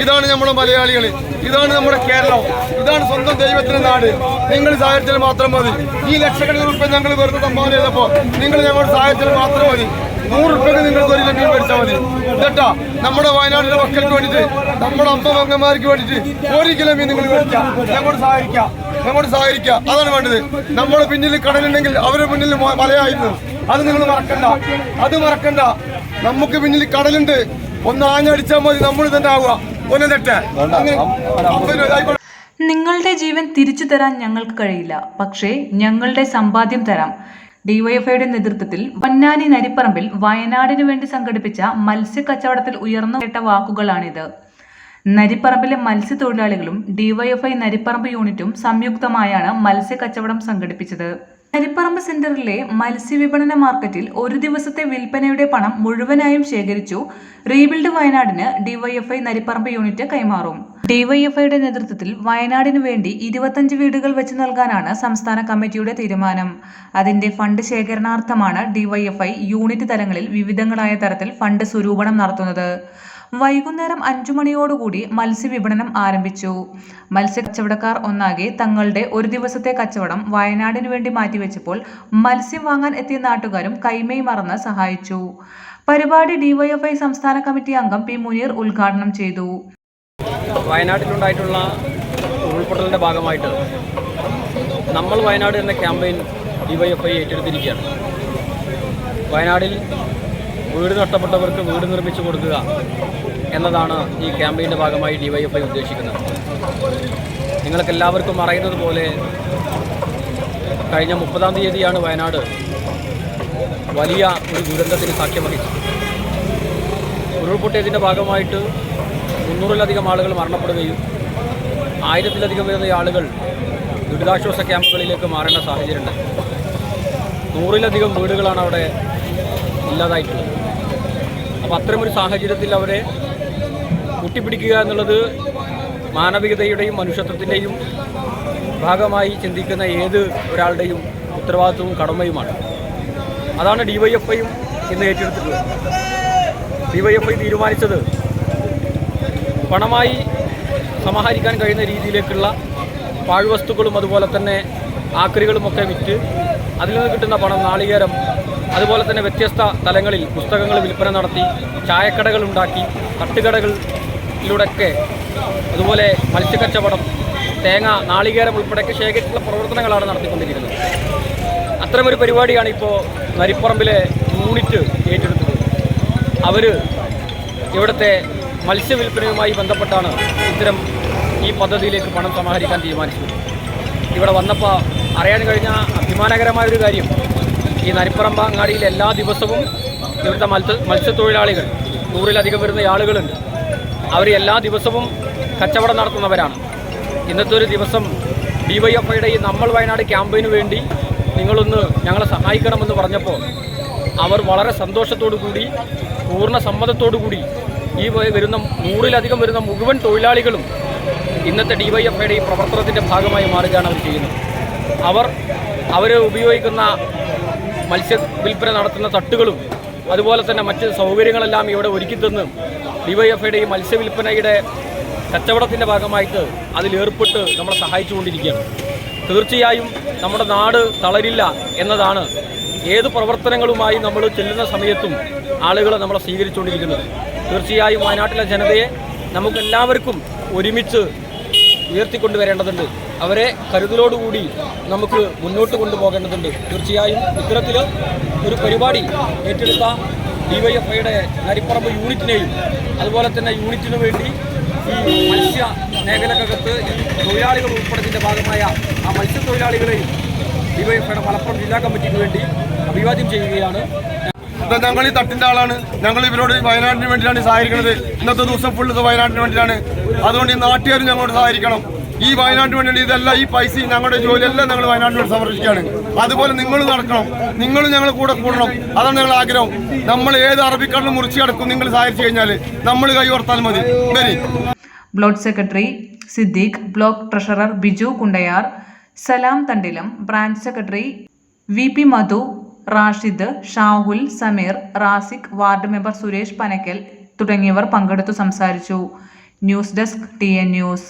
ഇതാണ് നമ്മുടെ മലയാളികൾ ഇതാണ് നമ്മുടെ കേരളം. ഇതാണ് സ്വന്തം ദൈവത്തിന്റെ നാട്. നിങ്ങൾ സഹായിച്ചാൽ മാത്രം മതി. ഈ ലക്ഷക്കണക്കിന് റുപ്യ ഞങ്ങൾ വെറുതെ സംഭാവന ചെയ്തപ്പോൾ നിങ്ങൾ ഞങ്ങളുടെ സഹായിച്ചാൽ മാത്രം മതി. നൂറ് റുപ്യക്ക് നിങ്ങൾക്ക് ഒരു ലക്ഷം മേടിച്ചാൽ മതി. കേട്ടാ നമ്മുടെ വയനാട്ടിലെ മക്കൾക്ക് വേണ്ടിയിട്ട് നമ്മുടെ അമ്മ മങ്ങന്മാർക്ക് വേണ്ടിയിട്ട് ഒരു കിലോ മീൻ നിങ്ങൾ മേടിക്കാം. ഞങ്ങളോട് സഹായിക്കാം. ഞങ്ങളോട് സഹായിക്കുക അതാണ് വേണ്ടത്. നമ്മുടെ പിന്നിൽ കടലുണ്ടെങ്കിൽ അവരുടെ പിന്നിൽ മലയായിരുന്നു. അത് നിങ്ങൾ മറക്കണ്ട. അത് മറക്കണ്ട. നമുക്ക് പിന്നിൽ കടലുണ്ട്. ഒന്ന് ആഞ്ഞടിച്ചാൽ മതി. നമ്മൾ തന്നെ ആവുക. നിങ്ങളുടെ ജീവൻ തിരിച്ചു തരാൻ ഞങ്ങൾക്ക് കഴിയില്ല. പക്ഷേ ഞങ്ങളുടെ സമ്പാദ്യം തരാം. ഡിവൈഎഫ്ഐയുടെ നേതൃത്വത്തിൽ പൊന്നാനി നരിപ്പറമ്പിൽ വയനാടിനു വേണ്ടി സംഘടിപ്പിച്ച മത്സ്യ കച്ചവടത്തിൽ ഉയർന്നു കേട്ട വാക്കുകളാണിത്. നരിപ്പറമ്പിലെ മത്സ്യത്തൊഴിലാളികളും ഡിവൈഎഫ്ഐ നരിപ്പറമ്പ് യൂണിറ്റും സംയുക്തമായാണ് മത്സ്യ കച്ചവടം സംഘടിപ്പിച്ചത്. നരിപ്പറമ്പ് സെന്ററിലെ മത്സ്യവിപണന മാർക്കറ്റിൽ ഒരു ദിവസത്തെ വിൽപ്പനയുടെ പണം മുഴുവനായും ശേഖരിച്ചു. റീബിൽഡ് വയനാടിന് ഡിവൈഎഫ്ഐ നരിപ്പറമ്പ് യൂണിറ്റ് കൈമാറും. ഡിവൈഎഫ്ഐയുടെ നേതൃത്വത്തിൽ വയനാടിനു വേണ്ടി ഇരുപത്തഞ്ച് വീടുകൾ വെച്ച് നൽകാനാണ് സംസ്ഥാന കമ്മിറ്റിയുടെ തീരുമാനം. അതിന്റെ ഫണ്ട് ശേഖരണാർത്ഥമാണ് ഡിവൈഎഫ്ഐ യൂണിറ്റ് തലങ്ങളിൽ വിവിധങ്ങളായ തരത്തിൽ ഫണ്ട് സ്വരൂപണം നടത്തുന്നത്. വൈകുന്നേരം അഞ്ചു മണിയോടുകൂടി മത്സ്യവിപണനം ആരംഭിച്ചു. മത്സ്യക്കച്ചവടക്കാർ ഒന്നാകെ തങ്ങളുടെ ഒരു ദിവസത്തെ കച്ചവടം വയനാടിനു വേണ്ടി മാറ്റിവെച്ചപ്പോൾ മത്സ്യം വാങ്ങാൻ എത്തിയ നാട്ടുകാരും കൈമൈ മറന്ന് സഹായിച്ചു. പരിപാടി ഡിവൈഎഫ്ഐ സംസ്ഥാന കമ്മിറ്റി അംഗം പി മുനീർ ഉദ്ഘാടനം ചെയ്തു. വയനാട്ടിലുണ്ടായിട്ടുള്ള ഉരുൾപൊട്ടലിന്റെ ഭാഗമായിട്ട് നമ്മൾ വയനാട് എന്ന ക്യാമ്പയിൻ ഡിവൈഎഫ്ഐ ഏറ്റെടുത്തിരിക്കുകയാണ്. വയനാടിൽ വീട് നഷ്ടപ്പെട്ടവർക്ക് വീട് നിർമ്മിച്ചു കൊടുക്കുക എന്നതാണ് ഈ ക്യാമ്പയിന്റെ ഭാഗമായി ഡിവൈഎഫ്ഐ ഉദ്ദേശിക്കുന്നത്. നിങ്ങൾക്കെല്ലാവർക്കും അറിയുന്നത് പോലെ കഴിഞ്ഞ മുപ്പതാം തീയതിയാണ് വയനാട് വലിയ ഒരു ദുരന്തത്തിന് സാക്ഷ്യം വഹിച്ചത്. ഉരുൾപൊട്ടിയതിന്റെ ഭാഗമായിട്ട് മുന്നൂറിലധികം ആളുകൾ മരണപ്പെടുകയും ആയിരത്തിലധികം വരുന്ന ആളുകൾ ദുരിതാശ്വാസ ക്യാമ്പുകളിലേക്ക് മാറേണ്ട സാഹചര്യമുണ്ട്. നൂറിലധികം വീടുകളാണ് അവിടെ ഇല്ലാതായിട്ടുള്ളത്. അപ്പോൾ അത്തരമൊരു സാഹചര്യത്തിൽ അവരെ കൂട്ടിപ്പിടിക്കുക എന്നുള്ളത് മാനവികതയുടെയും മനുഷ്യത്വത്തിന്റെയും ഭാഗമായി ചിന്തിക്കുന്ന ഏത് ഒരാളുടെയും ഉത്തരവാദിത്വവും കടമയുമാണ്. അതാണ് ഡിവൈഎഫ്ഐയും ഇന്ന് ഏറ്റെടുത്തിട്ടുള്ളത്. ഡിവൈഎഫ്ഐ തീരുമാനിച്ചത് പണമായി സമാഹരിക്കാൻ കഴിയുന്ന രീതിയിലേക്കുള്ള പാഴ്വസ്തുക്കളും അതുപോലെ തന്നെ ആക്രികളുമൊക്കെ വിറ്റ് അതിൽ നിന്ന് കിട്ടുന്ന പണം നാളികേരം അതുപോലെ തന്നെ വ്യത്യസ്ത തലങ്ങളിൽ പുസ്തകങ്ങൾ വിൽപ്പന നടത്തി ചായക്കടകൾ ഉണ്ടാക്കി തട്ടുകടകളിലൂടെയൊക്കെ അതുപോലെ മത്സ്യക്കച്ചവടം തേങ്ങ നാളികേരം ഉൾപ്പെടെയൊക്കെ ശേഖരിച്ചുള്ള പ്രവർത്തനങ്ങളാണ് നടത്തിക്കൊണ്ടിരിക്കുന്നത്. അത്തരമൊരു പരിപാടിയാണ് ഇപ്പോൾ നരിപ്പറമ്പിലെ യൂണിറ്റ് ഏറ്റെടുത്തത്. അവർ ഇവിടുത്തെ മത്സ്യവില്പനയുമായി ബന്ധപ്പെട്ടാണ് ഇത്തരം ഈ പദ്ധതിയിലേക്ക് പണം സമാഹരിക്കാൻ തീരുമാനിച്ചത്. ഇവിടെ വന്നപ്പോൾ അറിയാൻ കഴിഞ്ഞ അഭിമാനകരമായൊരു കാര്യം. ഈ നരിപ്പറമ്പ അങ്ങാടിയിൽ എല്ലാ ദിവസവും ഇവിടുത്തെ മത്സ്യ മത്സ്യത്തൊഴിലാളികൾ നൂറിലധികം വരുന്ന ആളുകളുണ്ട്. അവർ എല്ലാ ദിവസവും കച്ചവടം നടത്തുന്നവരാണ്. ഇന്നത്തെ ഒരു ദിവസം ഡിവൈഎഫ്ഐയുടെ ഈ നമ്മൾ വയനാട് ക്യാമ്പയിന് വേണ്ടി നിങ്ങളൊന്ന് ഞങ്ങളെ സഹായിക്കണമെന്ന് പറഞ്ഞപ്പോൾ അവർ വളരെ സന്തോഷത്തോടു കൂടി പൂർണ സമ്മതത്തോടു കൂടി ഈ വ- വരുന്ന നൂറിലധികം വരുന്ന മുഴുവൻ തൊഴിലാളികളും ഇന്നത്തെ ഡിവൈഎഫ്ഐയുടെ ഈ പ്രവർത്തനത്തിന്റെ ഭാഗമായി മാറുകയാണ് അവർ ചെയ്യുന്നത്. അവർ അവർ ഉപയോഗിക്കുന്ന മത്സ്യ വിൽപ്പന നടത്തുന്ന തട്ടുകളും അതുപോലെ തന്നെ മറ്റ് സൗകര്യങ്ങളെല്ലാം ഇവിടെ ഒരുക്കി തന്ന് ഡിവൈഎഫ്ഐയുടെ ഈ മത്സ്യവില്പനയുടെ കച്ചവടത്തിന്റെ ഭാഗമായിട്ട് അതിലേർപ്പെട്ട് നമ്മളെ സഹായിച്ചുകൊണ്ടിരിക്കുകയാണ്. തീർച്ചയായും നമ്മുടെ നാട് തളരില്ല എന്നതാണ് ഏത് പ്രവർത്തനങ്ങളുമായി നമ്മൾ ചെല്ലുന്ന സമയത്തും ആളുകൾ നമ്മളെ സ്വീകരിച്ചുകൊണ്ടിരിക്കുന്നത്. തീർച്ചയായും വയനാട്ടിലെ ജനതയെ നമുക്കെല്ലാവർക്കും ഒരുമിച്ച് ഉയർത്തിക്കൊണ്ടുവരേണ്ടതുണ്ട്. അവരെ കരുതലോടുകൂടി നമുക്ക് മുന്നോട്ട് കൊണ്ടുപോകേണ്ടതുണ്ട്. തീർച്ചയായും ഇത്തരത്തിൽ ഒരു പരിപാടി ഏറ്റെടുത്ത ഡിവൈഎഫ്ഐയുടെ നരിപ്പറമ്പ് യൂണിറ്റിനെയും അതുപോലെ തന്നെ യൂണിറ്റിനു വേണ്ടി ഈ മത്സ്യ മേഖലക്കകത്ത് ഈ തൊഴിലാളികൾ ഉൾപ്പെടുന്നതിന്റെ ഭാഗമായ ആ മത്സ്യത്തൊഴിലാളികളെയും ഡിവൈഎഫ്ഐയുടെ മലപ്പുറം ജില്ലാ കമ്മിറ്റിക്ക് വേണ്ടി അഭിവാദ്യം ചെയ്യുകയാണ്. ഞങ്ങൾ ഈ തട്ടിന്റെ ആളാണ്. ഞങ്ങൾ ഇവരോട് വയനാടിന് വേണ്ടിയിട്ടാണ് സഹായിക്കുന്നത് ഇന്നത്തെ ദിവസം ഫുള്ള് വയനാടിന് വേണ്ടിയിട്ടാണ്. അതുകൊണ്ട് ഈ നാട്ടുകാരും ഞങ്ങളോട് സഹായിക്കണം ഈ വയനാട് വേണ്ടി ഇതല്ല ഈ പൈസ ഞങ്ങളുടെ ജോലിയെല്ലാം ഞങ്ങൾ വയനാട്ടിൽ വേണ്ടി സമർപ്പിക്കുകയാണ്. അതുപോലെ നിങ്ങൾ നടക്കണം. നിങ്ങൾ ഞങ്ങൾ കൂടെ കൂടണം. അതാണ് ഞങ്ങൾ ആഗ്രഹം. നമ്മൾ ഏത് അറബിക്കടലും മുറിച്ച് കിടക്കും നിങ്ങൾ സഹായിച്ചു കഴിഞ്ഞാൽ നമ്മൾ കൈ ഓർത്താൽ മതി. വരി. Block secretary Siddique block treasurer Biju Kundayar Salam Thandilam branch secretary V P Madhu Rashid Shahul Sameer Razik ward member Suresh Panakkal തുടങ്ങിയവർ പങ്കെടുത്തു സംസാരിച്ചു. News desk T N news.